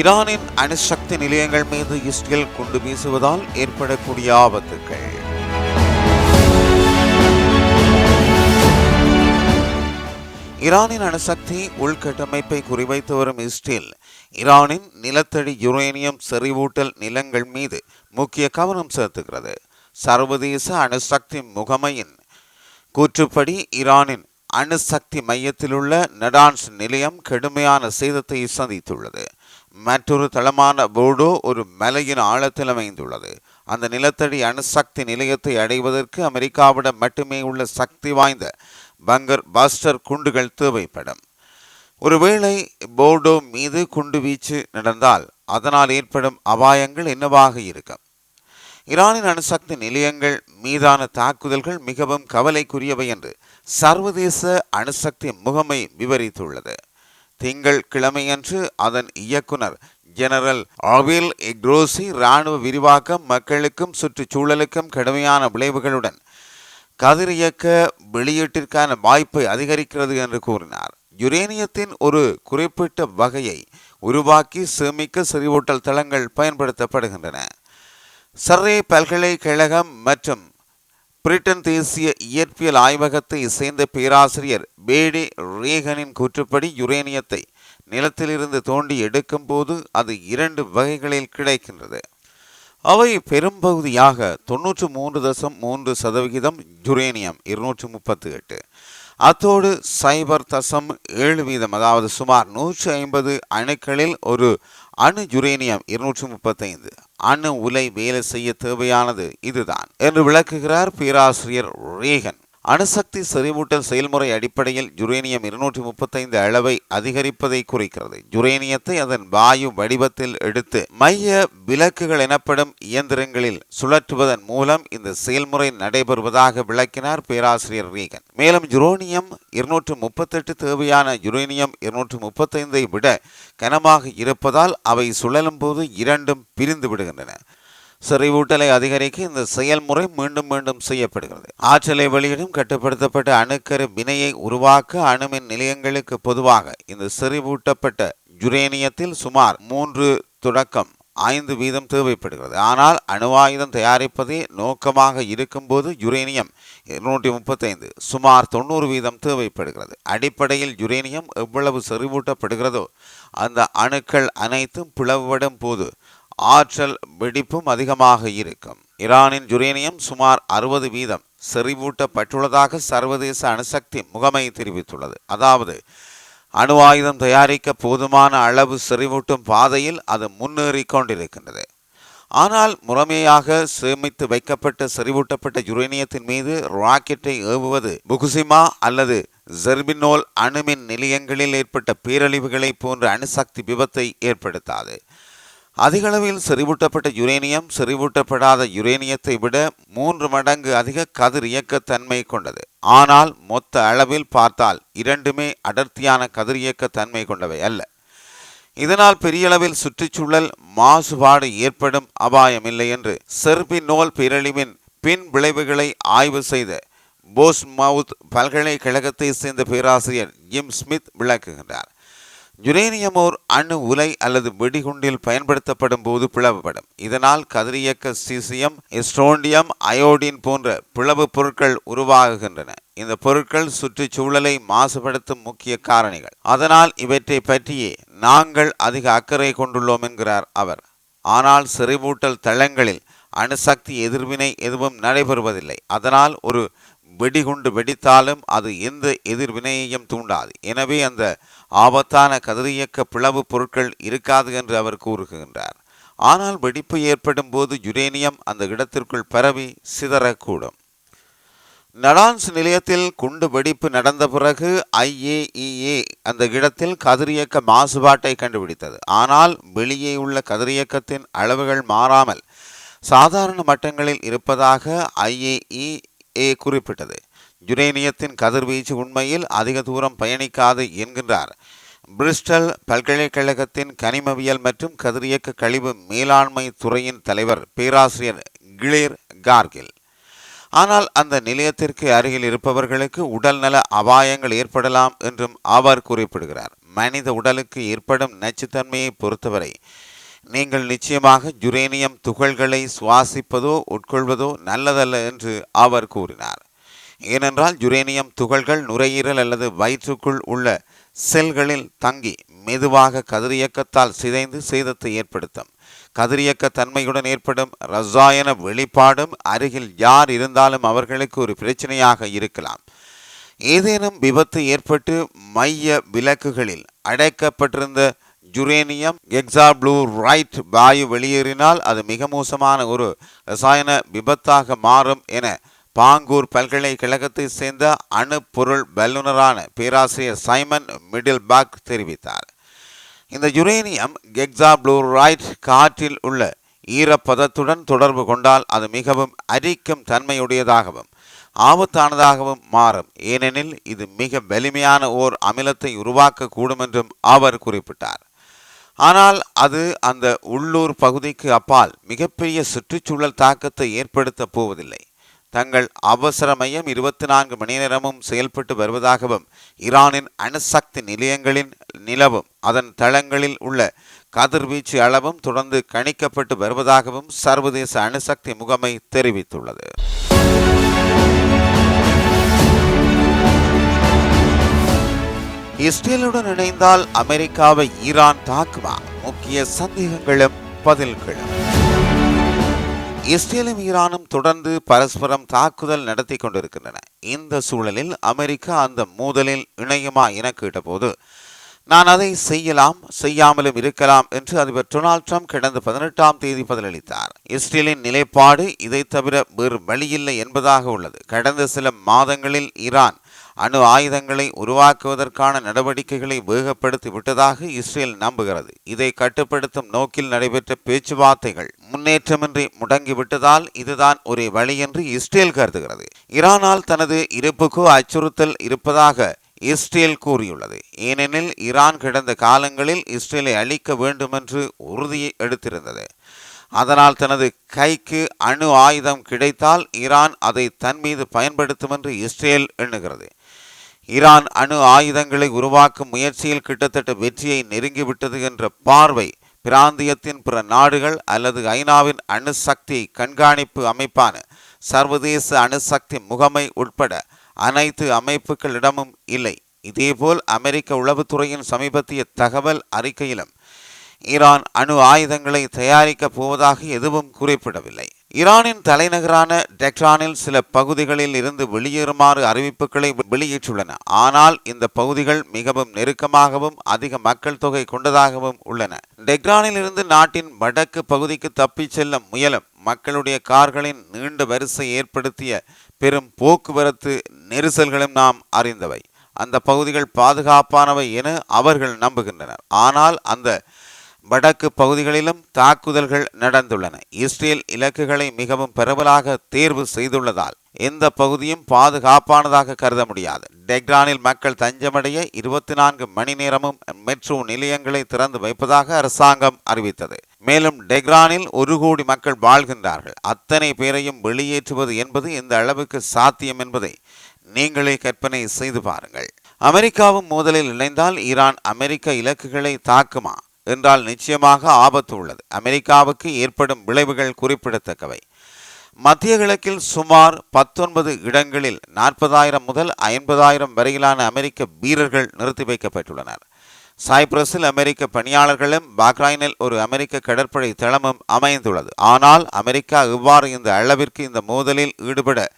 ஈரானின் அணுசக்தி நிலையங்கள் மீது இஸ்ரேல் குண்டு வீசுவதால் ஏற்படக்கூடிய ஆபத்துக்கள் ஈரானின் அணுசக்தி உள்கட்டமைப்பை குறிவைத்து வரும் இஸ்ரேல் ஈரானின் நிலத்தடி யுரேனியம் செறிவூட்டல் நிலங்கள் மீது முக்கிய கவனம் செலுத்துகிறது. சர்வதேச அணுசக்தி முகமையின் கூற்றுப்படி ஈரானின் அணுசக்தி மையத்திலுள்ள நடான்ஸ் நிலையம் கடுமையான சேதத்தை சந்தித்துள்ளது. மற்றொரு தளமான போர்டோ ஒரு மலையின் ஆழத்தில் அமைந்துள்ளது. அந்த நிலத்தடி அணுசக்தி நிலையத்தை அடைவதற்கு அமெரிக்காவிடம் மட்டுமே உள்ள சக்தி வாய்ந்த பங்கர் பாஸ்டர் குண்டுகள் தேவைப்படும். ஒருவேளை போர்டோ மீது குண்டு வீச்சு நடந்தால் அதனால் ஏற்படும் அபாயங்கள் என்னவாக இருக்கும்? ஈரானின் அணுசக்தி நிலையங்கள் மீதான தாக்குதல்கள் மிகவும் கவலைக்குரியவை என்று சர்வதேச அணுசக்தி முகமை விவரித்துள்ளது. திங்கள் கிழமையன்று அதன் இயக்குனர் ஜெனரல் ஆவில் எக்ரோசி இராணுவ விரிவாக்கம் மக்களுக்கும் சுற்றுச்சூழலுக்கும் கடுமையான விளைவுகளுடன் கதிரியக்க வெளியீட்டிற்கான வாய்ப்பை அதிகரிக்கிறது என்று கூறினார். யுரேனியத்தின் ஒரு குறிப்பிட்ட வகையை உருவாக்கி சேமிக்க செறிவூட்டல் தளங்கள் பயன்படுத்தப்படுகின்றன. சர்ரே பல்கலைக்கழகம் மற்றும் பிரிட்டன் தேசிய இயற்பியல் ஆய்வகத்தை சேர்ந்த பேராசிரியர் பேடி ரேகனின் கூற்றுப்படி யுரேனியத்தை நிலத்திலிருந்து தோண்டி எடுக்கும் போது அது இரண்டு வகைகளில் கிடைக்கின்றது. அவை பெரும்பகுதியாக தொன்னூற்று மூன்று தசம் மூன்று சதவிகிதம் யுரேனியம் இருநூற்று முப்பத்தி எட்டு. அத்தோடு சைபர் தசம் ஏழு வீதம் அதாவது சுமார் நூற்றி ஐம்பது அணுக்களில் ஒரு அணு யுரேனியம் இருநூற்றி முப்பத்தைந்து. அணு உலை வேலை செய்ய தேவையானது இதுதான் என்று விளக்குகிறார் பேராசிரியர் ரேகன். அணுசக்தி செறிவூட்டல் செயல்முறை அடிப்படையில் யுரேனியம் இருநூற்றி முப்பத்தைந்து அளவை அதிகரிப்பதை குறிக்கிறது. யுரேனியத்தை அதன் வாயு வடிவத்தில் எடுத்து மைய விளக்குகள் எனப்படும் இயந்திரங்களில் சுழற்றுவதன் மூலம் இந்த செயல்முறை நடைபெறுவதாக விளக்கினார் பேராசிரியர் ரீகன். மேலும் யுரோனியம் இருநூற்று முப்பத்தெட்டு தேவையான யுரேனியம் இருநூற்று முப்பத்தைந்தை விட கனமாக இருப்பதால் அவை சுழலும் போது இரண்டும் பிரிந்து விடுகின்றன. செறிவூட்டலை அதிகரிக்க இந்த செயல்முறை மீண்டும் மீண்டும் செய்யப்படுகிறது. ஆற்றலை வெளியிடும் கட்டுப்படுத்தப்பட்ட அணுக்கரு வினையை உருவாக்க அணுமின் நிலையங்களுக்கு பொதுவாக இந்த செறிவூட்டப்பட்ட யுரேனியத்தில் சுமார் மூன்று தொடக்கம் ஐந்து வீதம் தேவைப்படுகிறது. ஆனால் அணுவாயுதம் தயாரிப்பதே நோக்கமாக இருக்கும்போது யுரேனியம் இருநூற்றி முப்பத்தைந்து சுமார் தொண்ணூறு வீதம் தேவைப்படுகிறது. அடிப்படையில் யுரேனியம் எவ்வளவு செறிவூட்டப்படுகிறதோ அந்த அணுக்கள் அனைத்தும் பிளவுபடும் போது ஆற்றல் வெடிப்பும் அதிகமாக இருக்கும். ஈரானின் யுரேனியம் சுமார் அறுபது வீதம் செறிவூட்டப்பட்டுள்ளதாக சர்வதேச அணுசக்தி முகமை தெரிவித்துள்ளது. அதாவது அணு ஆயுதம் தயாரிக்க போதுமான அளவு செறிவூட்டும் பாதையில் அது முன்னேறி கொண்டிருக்கின்றது. ஆனால் முறைமையாக சேமித்து வைக்கப்பட்ட செறிவூட்டப்பட்ட யுரேனியத்தின் மீது ராக்கெட்டை ஏவுவது புகுசிமா அல்லது ஜெர்பினோல் அணுமின் நிலையங்களில் ஏற்பட்ட பேரழிவுகளை போன்ற அணுசக்தி விபத்தை ஏற்படுத்தாது. அதிகளவில் செறிவூட்டப்பட்ட யுரேனியம் செறிவூட்டப்படாத யுரேனியத்தை விட மூன்று மடங்கு அதிக கதிர் இயக்கத்தன்மை கொண்டது. ஆனால் மொத்த அளவில் பார்த்தால் இரண்டுமே அடர்த்தியான கதிர் இயக்கத்தன்மை கொண்டவை அல்ல. இதனால் பெரியளவில் சுற்றுச்சூழல் மாசுபாடு ஏற்படும் அபாயமில்லை என்று செர்பினோல் பேரழிவின் பின் விளைவுகளை ஆய்வு செய்த போஸ்மவுத் பல்கலைக்கழகத்தை சேர்ந்த பேராசிரியர் ஜிம் ஸ்மித் விளக்குகின்றார். யுரேனியம் ஓர் அணு உலை அல்லது வெடிகுண்டில் பயன்படுத்தப்படும் போது பிளவுபடும். இதனால் கதிரியக்க சீசியம் எஸ்ட்ரோண்டியம் அயோடின் போன்ற பிளவு பொருட்கள் உருவாகுகின்றன. இந்த பொருட்கள் சுற்றுச்சூழலை மாசுபடுத்தும் முக்கிய காரணிகள். அதனால் இவற்றை பற்றியே நாங்கள் அதிக அக்கறை கொண்டுள்ளோம் என்கிறார் அவர். ஆனால் செறிவூட்டல் தளங்களில் அணுசக்தி எதிர்வினை எதுவும் நடைபெறுவதில்லை. அதனால் ஒரு வெடிகுண்டு வெடித்தாலும் அது எந்த எதிர்வினையையும் தூண்டாது. எனவே அந்த ஆபத்தான கதிரியக்க பிளவு பொருட்கள் இருக்காது என்று அவர் கூறுகின்றார். ஆனால் வெடிப்பு ஏற்படும் போது யுரேனியம் அந்த இடத்திற்குள் பரவி சிதறக்கூடும். நடான்ஸ் நிலையத்தில் குண்டு வெடிப்பு நடந்த பிறகு ஐஏஇஏ அந்த இடத்தில் கதிரியக்க மாசுபாட்டை கண்டுபிடித்தது. ஆனால் வெளியே உள்ள கதிரியக்கத்தின் அளவுகள் மாறாமல் சாதாரண மட்டங்களில் இருப்பதாக ஐஏஇஏ குறிப்பிட்டது. யுரேனியத்தின் கதிர்வீச்சு உண்மையில் அதிக தூரம் பயணிக்காது என்கின்றார். பிரிஸ்டல் பல்கலைக்கழகத்தின் கனிமவியல் மற்றும் கதிரியக்க கழிவு மேலாண்மை துறையின் தலைவர் பேராசிரியர் கிளேர் கார்கில். ஆனால் அந்த நிலையத்திற்கு அருகில் இருப்பவர்களுக்கு உடல்நல அபாயங்கள் ஏற்படலாம் என்றும் அவர் குறிப்பிடுகிறார். மனித உடலுக்கு ஏற்படும் நச்சுத்தன்மையை பொறுத்தவரை நீங்கள் நிச்சயமாக யுரேனியம் துகள்களை சுவாசிப்பதோ உட்கொள்வதோ நல்லதல்ல என்று அவர் கூறினார். ஏனென்றால் யுரேனியம் துகள்கள் நுரையீரல் அல்லது வயிற்றுக்குள் உள்ள செல்களில் தங்கி மெதுவாக கதிரியக்கத்தால் சிதைந்து சேதத்தை ஏற்படுத்தும். கதிரியக்க தன்மையுடன் ஏற்படும் ரசாயன வெளிப்பாடும் அருகில் யார் இருந்தாலும் அவர்களுக்கு ஒரு பிரச்சனையாக இருக்கலாம். ஏதேனும் விபத்து ஏற்பட்டு மைய விளக்குகளில் அடைக்கப்பட்டிருந்த ஜுரேனியம் எக்ஸா ப்ளூ ரைட் வாயு வெளியேறினால் அது மிக மோசமான ஒரு ரசாயன விபத்தாக மாறும் என பாங்கூர் பல்கலைக்கழகத்தைச் சேர்ந்த அணுப்பொருள் வல்லுநரான பேராசிரியர் சைமன் மிடில்பாக் தெரிவித்தார். இந்த யுரேனியம் கெக்ஸாப்ளூரைட் காற்றில் உள்ள ஈரப்பதத்துடன் தொடர்பு கொண்டால் அது மிகவும் அரிக்கும் தன்மையுடையதாகவும் ஆபத்தானதாகவும் மாறும். ஏனெனில் இது மிக வலிமையான ஓர் அமிலத்தை உருவாக்கக்கூடும் என்றும் அவர் குறிப்பிட்டார். ஆனால் அது அந்த உள்ளூர் பகுதிக்கு அப்பால் மிகப்பெரிய சுற்றுச்சூழல் தாக்கத்தை ஏற்படுத்தப் போவதில்லை. தங்கள் அவசர மையம் இருபத்தி நான்கு மணி நேரமும் செயல்பட்டு வருவதாகவும் ஈரானின் அணுசக்தி நிலையங்களின் நிலவும் அதன் தளங்களில் உள்ள கதிர்வீச்சு அளவும் தொடர்ந்து கணிக்கப்பட்டு வருவதாகவும் சர்வதேச அணுசக்தி முகமை தெரிவித்துள்ளது. இஸ்ரேலுடன் இணைந்தால் அமெரிக்காவை ஈரான் தாக்குமா? முக்கிய சந்தேகங்களும் பதில்களும். இஸ்ரேலும் ஈரானும் தொடர்ந்து பரஸ்பரம் தாக்குதல் நடத்தி கொண்டிருக்கின்றன. இந்த சூழலில் அமெரிக்கா அந்த மோதலில் இணையுமா என கேட்டபோது நான் அதை செய்யலாம் செய்யாமலும் இருக்கலாம் என்று அதிபர் டொனால்ட் ட்ரம்ப் கடந்த பதினெட்டாம் தேதி பதிலளித்தார். இஸ்ரேலின் நிலைப்பாடு இதை தவிர வேறு வழியில்லை என்பதாக உள்ளது. கடந்த சில மாதங்களில் ஈரான் அணு ஆயுதங்களை உருவாக்குவதற்கான நடவடிக்கைகளை வேகப்படுத்தி விட்டதாக இஸ்ரேல் நம்புகிறது. இதை கட்டுப்படுத்தும் நோக்கில் நடைபெற்ற பேச்சுவார்த்தைகள் முன்னேற்றமின்றி முடங்கிவிட்டதால் இதுதான் ஒரே வழி என்று இஸ்ரேல் கருதுகிறது. ஈரானால் தனது இருப்புக்கு அச்சுறுத்தல் இருப்பதாக இஸ்ரேல் கூறியுள்ளது. ஏனெனில் ஈரான் கிடந்த காலங்களில் இஸ்ரேலை அழிக்க வேண்டுமென்று உறுதியை எடுத்திருந்தது. அதனால் தனது கைக்கு அணு ஆயுதம் கிடைத்தால் ஈரான் அதை தன் மீது பயன்படுத்தும் என்று இஸ்ரேல் எண்ணுகிறது. ஈரான் அணு ஆயுதங்களை உருவாக்கும் முயற்சியில் கிட்டத்தட்ட வெற்றியை நெருங்கிவிட்டது என்ற பார்வை பிராந்தியத்தின் பிற நாடுகள் அல்லது ஐநாவின் அணுசக்தி கண்காணிப்பு அமைப்பான சர்வதேச அணுசக்தி முகமை உட்பட அனைத்து அமைப்புகளிடமும் இல்லை. இதேபோல் அமெரிக்க உளவுத்துறையின் சமீபத்திய தகவல் அறிக்கையிலும் ஈரான் அணு ஆயுதங்களை தயாரிக்கப் போவதாக எதுவும் குறிப்பிடவில்லை. ஈரானின் தலைநகரான டெக்ரானில் சில பகுதிகளில் இருந்து வெளியேறுமாறு அறிவிப்புகளை வெளியிட்டுள்ளன. ஆனால் இந்த பகுதிகள் மிகவும் நெருக்கமாகவும் அதிக மக்கள் தொகை கொண்டதாகவும் உள்ளன. டெக்ரானில் இருந்து நாட்டின் வடக்கு பகுதிக்கு தப்பிச் செல்ல முயலும் மக்களுடைய கார்களின் நீண்ட வரிசை ஏற்படுத்திய பெரும் போக்குவரத்து நெரிசல்களும் நாம் அறிந்தவை. அந்த பகுதிகள் பாதுகாப்பானவை என அவர்கள் நம்புகின்றனர். ஆனால் அந்த வடக்கு பகுதிகளிலும் தாக்குதல்கள் நடந்துள்ளன. இஸ்ரேல் இலக்குகளை மிகவும் பரவலாக தேர்வு செய்துள்ளதால் எந்த பகுதியும் பாதுகாப்பானதாக கருத முடியாது. டெக்ரானில் மக்கள் தஞ்சமடைய இருபத்தி நான்கு மணி நேரமும் மெட்ரோ நிலையங்களை திறந்து வைப்பதாக அரசாங்கம் அறிவித்தது. மேலும் டெக்ரானில் ஒரு கோடி மக்கள் வாழ்கின்றார்கள். அத்தனை பேரையும் வெளியேற்றுவது என்பது எந்த அளவுக்கு சாத்தியம் என்பதை நீங்களே கற்பனை செய்து பாருங்கள். அமெரிக்காவும் மோதலில் இணைந்தால் ஈரான் அமெரிக்க இலக்குகளை தாக்குமா? என்றால் நிச்சயமாக ஆபத்து உள்ளது. அமெரிக்காவுக்கு ஏற்படும் விளைவுகள் குறிப்பிடத்தக்கவை. மத்திய கிழக்கில் சுமார் பத்தொன்பது இடங்களில் நாற்பதாயிரம் முதல் ஐம்பதாயிரம் வரையிலான அமெரிக்க வீரர்கள் நிறுத்தி வைக்கப்பட்டுள்ளனர். சைப்ரஸில் அமெரிக்க பணியாளர்களும் பாக்ரைனில் ஒரு அமெரிக்க கடற்படை தளமும் அமைந்துள்ளது. ஆனால் அமெரிக்கா இவ்வாறு இந்த அளவிற்கு இந்த மோதலில் ஈடுபட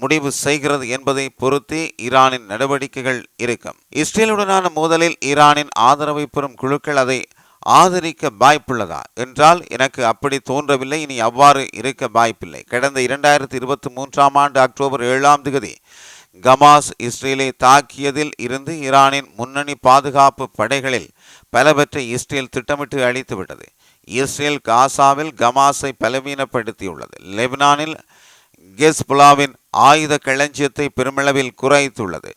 முடிவு செய்கிறது என்பதை பொருத்தி ஈரானின் நடவடிக்கைகள் இருக்கும். இஸ்ரேலுடனான மோதலில் ஈரானின் ஆதரவை பெறும் குழுக்கள் அதை ஆதரிக்க வாய்ப்புள்ளதா? என்றால் எனக்கு அப்படி தோன்றவில்லை. இனி அவ்வாறு இருக்க வாய்ப்பில்லை. கடந்த இரண்டாயிரத்தி இருபத்தி மூன்றாம் ஆண்டு அக்டோபர் ஏழாம் தேதி கமாஸ் இஸ்ரேலை தாக்கியதில் இருந்து ஈரானின் முன்னணி பாதுகாப்பு படைகளில் பலவற்றை இஸ்ரேல் திட்டமிட்டு அழித்துவிட்டது. இஸ்ரேல் காசாவில் கமாஸை பலவீனப்படுத்தியுள்ளது. லெபனானில் கெஸ்புலாவின் ஆயுத களஞ்சியத்தை பெருமளவில் குறைத்துள்ளது.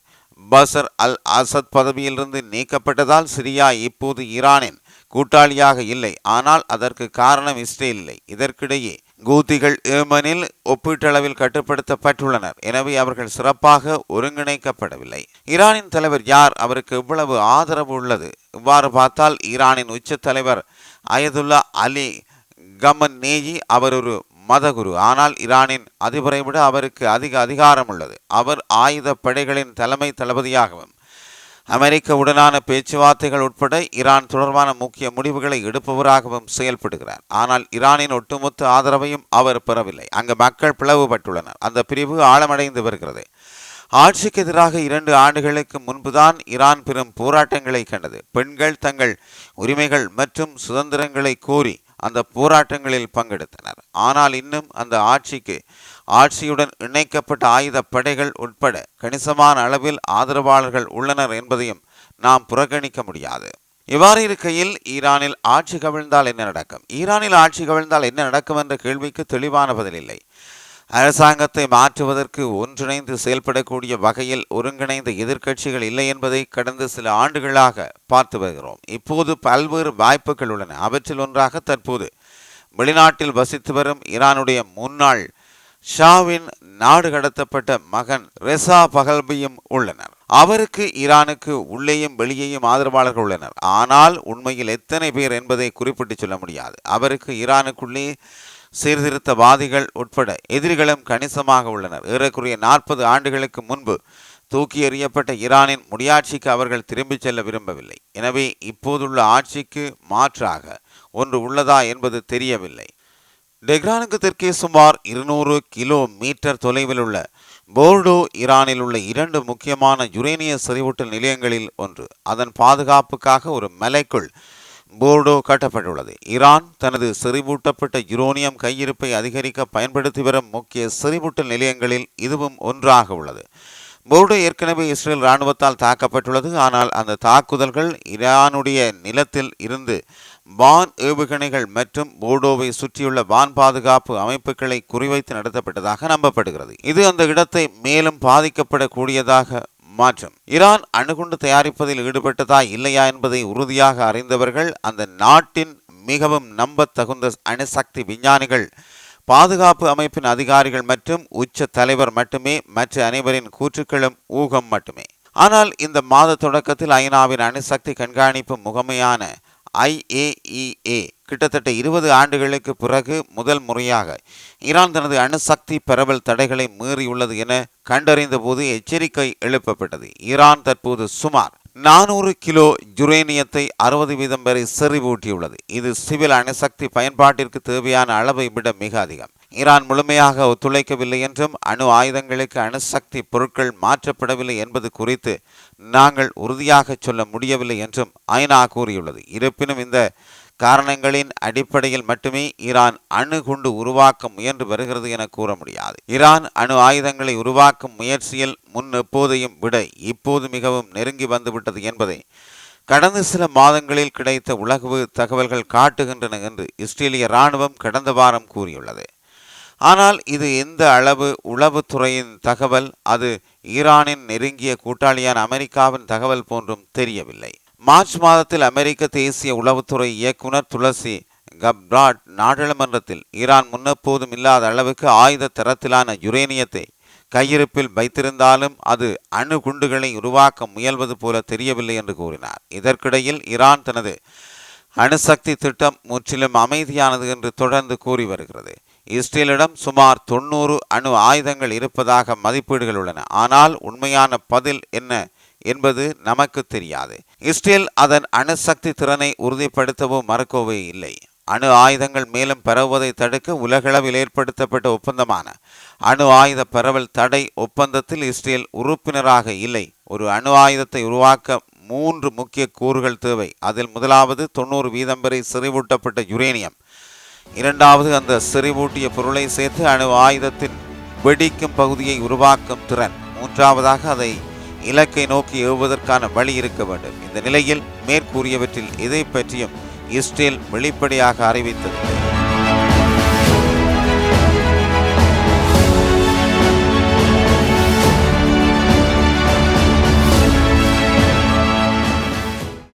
பசர் அல் அசத் பதவியிலிருந்து நீக்கப்பட்டதால் சிரியா இப்போது ஈரானின் கூட்டாளியாக இல்லை. ஆனால் அதற்கு காரணம் இஸ்ரேல் இல்லை. இதற்கிடையே கூத்திகள் ஏமனில் ஒப்பீட்டளவில் கட்டுப்படுத்தப்பட்டுள்ளனர். எனவே அவர்கள் சிறப்பாக ஒருங்கிணைக்கப்படவில்லை. ஈரானின் தலைவர் யார்? அவருக்கு இவ்வளவு ஆதரவு உள்ளது? இவ்வாறு பார்த்தால் ஈரானின் உச்ச தலைவர் அயதுல்லா அலி கமன் நேயி அவர் ஒரு மதகுரு. ஆனால் ஈரானின் அதிபரை விட அவருக்கு அதிக அதிகாரம் உள்ளது. அவர் ஆயுத படைகளின் தலைமை தளபதியாகவும் அமெரிக்காவுடனான பேச்சுவார்த்தைகள் உட்பட ஈரான் தொடர்பான முக்கிய முடிவுகளை எடுப்பவராகவும் செயல்படுகிறார். ஆனால் ஈரானின் ஒட்டுமொத்த ஆதரவையும் அவர் பெறவில்லை. அங்கு மக்கள் பிளவுபட்டுள்ளனர். அந்த பிரிவு ஆழமடைந்து வருகிறது. ஆட்சிக்கு எதிராக இரண்டு ஆண்டுகளுக்கு முன்புதான் ஈரான் பெரும் போராட்டங்களை கண்டது. பெண்கள் தங்கள் உரிமைகள் மற்றும் சுதந்திரங்களை கோரி அந்த போராட்டங்களில் பங்கெடுத்தனர். ஆனால் இன்னும் அந்த ஆட்சிக்கு ஆட்சியுடன் இணைக்கப்பட்ட ஆயுத படைகள் உட்பட கணிசமான அளவில் ஆதரவாளர்கள் உள்ளனர் என்பதையும் நாம் புறக்கணிக்க முடியாது. இவ்வாறு இருக்கையில் ஈரானில் ஆட்சி கவிழ்ந்தால் என்ன நடக்கும்? ஈரானில் ஆட்சி கவிழ்ந்தால் என்ன நடக்கும் என்ற கேள்விக்கு தெளிவான பதில் இல்லை. அரசாங்கத்தை மாற்றுவதற்கு ஒன்றிணைந்து செயல்படக்கூடிய வகையில் ஒருங்கிணைந்த எதிர்க்கட்சிகள் இல்லை என்பதை கடந்த சில ஆண்டுகளாக பார்த்து வருகிறோம். இப்போது பல்வேறு வாய்ப்புகள் உள்ளன. அவற்றில் ஒன்றாக தற்போது வெளிநாட்டில் வசித்து வரும் ஈரானுடைய முன்னாள் ஷாவின் நாடு கடத்தப்பட்ட மகன் ரெசா பகல்பியும் உள்ளனர். அவருக்கு ஈரானுக்கு உள்ளேயும் வெளியேயும் ஆதரவாளர்கள் உள்ளனர். ஆனால் உண்மையில் எத்தனை பேர் என்பதை குறிப்பிட்டு சொல்ல முடியாது. அவருக்கு ஈரானுக்குள்ளே சீர்திருத்தவாதிகள் உட்பட எதிரிகளும் கணிசமாக உள்ளனர். ஏறக்குறைய நாற்பது ஆண்டுகளுக்கு முன்பு தூக்கி எறியப்பட்ட ஈரானின் முடியாட்சிக்கு அவர்கள் திரும்பிச் செல்ல விரும்பவில்லை. எனவே இப்போதுள்ள ஆட்சிக்கு மாற்றாக ஒன்று உள்ளதா என்பது தெரியவில்லை. டெக்ரானுக்கு தெற்கே சுமார் இருநூறு கிலோ மீட்டர் தொலைவில் உள்ள போர்டோ ஈரானில் உள்ள இரண்டு முக்கியமான யுரேனிய செறிவூட்டல் நிலையங்களில் ஒன்று. அதன் பாதுகாப்புக்காக ஒரு மலைக்குள் போர்டோ கட்டப்பட்டுள்ளது. ஈரான் தனது செறிவூட்டப்பட்ட யுரோனியம் கையிருப்பை அதிகரிக்க பயன்படுத்தி வரும் முக்கிய செறிவூட்டல் நிலையங்களில் இதுவும் ஒன்றாக உள்ளது. போர்டோ ஏற்கனவே இஸ்ரேல் இராணுவத்தால் தாக்கப்பட்டுள்ளது. ஆனால் அந்த தாக்குதல்கள் ஈரானுடைய நிலத்தில் இருந்து வான் ஏவுகணைகள் மற்றும் போர்டோவை சுற்றியுள்ள வான் பாதுகாப்பு அமைப்புகளை குறிவைத்து நடத்தப்பட்டதாக நம்பப்படுகிறது. இது அந்த இடத்தை மேலும் பாதிக்கப்படக்கூடியதாக மாற்றும். ஈரான் அணுகுண்டு தயாரிப்பதில் ஈடுபட்டதா இல்லையா என்பதை உறுதியாக அறிந்தவர்கள் அந்த நாட்டின் மிகவும் நம்பத்தகுந்த அணுசக்தி விஞ்ஞானிகள் பாதுகாப்பு அமைப்பின் அதிகாரிகள் மற்றும் உச்ச தலைவர் மட்டுமே மற்ற அனைவரின் கூற்றுக்களும் ஊகம் மட்டுமே. ஆனால் இந்த மாத தொடக்கத்தில் ஐநாவின் அணுசக்தி கண்காணிப்பு முகமையான ஐஏஇஏ கிட்டத்தட்ட இருபது ஆண்டுகளுக்கு பிறகு முதல் முறையாக ஈரான் தனது அணுசக்தி பரவல் தடைகளை மீறியுள்ளது என கண்டறிந்த போது எச்சரிக்கை எழுப்பப்பட்டது. ஈரான் தற்போது சுமார் நானூறு கிலோ யுரேனியத்தை அறுபது வீதம் வரை செறிவூட்டியுள்ளது. இது சிவில் அணுசக்தி பயன்பாட்டிற்கு தேவையான அளவை விட மிக அதிகம். ஈரான் முழுமையாக ஒத்துழைக்கவில்லை என்றும் அணு ஆயுதங்களுக்கு அணுசக்தி பொருட்கள் மாற்றப்படவில்லை என்பது குறித்து நாங்கள் உறுதியாக சொல்ல முடியவில்லை என்றும் ஐநா கூறியுள்ளது. இருப்பினும் இந்த காரணங்களின் அடிப்படையில் மட்டுமே ஈரான் அணு குண்டு உருவாக்க முயன்று வருகிறது என கூற முடியாது. ஈரான் அணு ஆயுதங்களை உருவாக்கும் முயற்சியில் முன் எப்போதையும் விட இப்போது மிகவும் நெருங்கி வந்துவிட்டது என்பதை கடந்த சில மாதங்களில் கிடைத்த உலகு தகவல்கள் காட்டுகின்றன என்று இஸ்ரேலிய இராணுவம் கடந்த வாரம் கூறியுள்ளது. ஆனால் இது எந்த அளவு உளவுத்துறையின் தகவல் அது ஈரானின் நெருங்கிய கூட்டாளியான அமெரிக்காவின் தகவல் போன்றும் தெரியவில்லை. மார்ச் மாதத்தில் அமெரிக்க தேசிய உளவுத்துறை இயக்குனர் துளசி கப்ராட் நாடாளுமன்றத்தில் ஈரான் முன்னெப்போதும் இல்லாத அளவுக்கு ஆயுத தரத்திலான யுரேனியத்தை கையிருப்பில் வைத்திருந்தாலும் அது அணு குண்டுகளை உருவாக்க முயல்வது போல தெரியவில்லை என்று கூறினார். இதற்கிடையில் ஈரான் தனது அணுசக்தி திட்டம் முற்றிலும் அமைதியானது என்று தொடர்ந்து கூறி வருகிறது. இஸ்ரேலிடம் சுமார் தொண்ணூறு அணு ஆயுதங்கள் இருப்பதாக மதிப்பீடுகள் உள்ளன. ஆனால் உண்மையான பதில் என்ன? என்பது நமக்கு தெரியாது. இஸ்ரேல் அதன் அணுசக்தி திறனை உறுதிப்படுத்தவோ மறக்கவோ இல்லை. அணு ஆயுதங்கள் மேலும் பரவுவதை தடுக்க உலகளவில் ஏற்படுத்தப்பட்ட ஒப்பந்தமான அணு ஆயுத பரவல் தடை ஒப்பந்தத்தில் இஸ்ரேல் உறுப்பினராக இல்லை. ஒரு அணு ஆயுதத்தை உருவாக்க மூன்று முக்கிய கூறுகள் தேவை. அதில் முதலாவது தொண்ணூறு வீதம் வரை செறிவூட்டப்பட்ட யுரேனியம். இரண்டாவது அந்த செறிவூட்டிய பொருளை சேர்த்து அணு ஆயுதத்தின் வெடிக்கும் பகுதியை உருவாக்கும் திறன். மூன்றாவதாக அதை இலக்கை நோக்கி எழுவதற்கான வழி இருக்க வேண்டும். இந்த நிலையில் மேற்கூறியவற்றில் இதை பற்றியும் இஸ்ரேல் வெளிப்படையாக அறிவித்தது.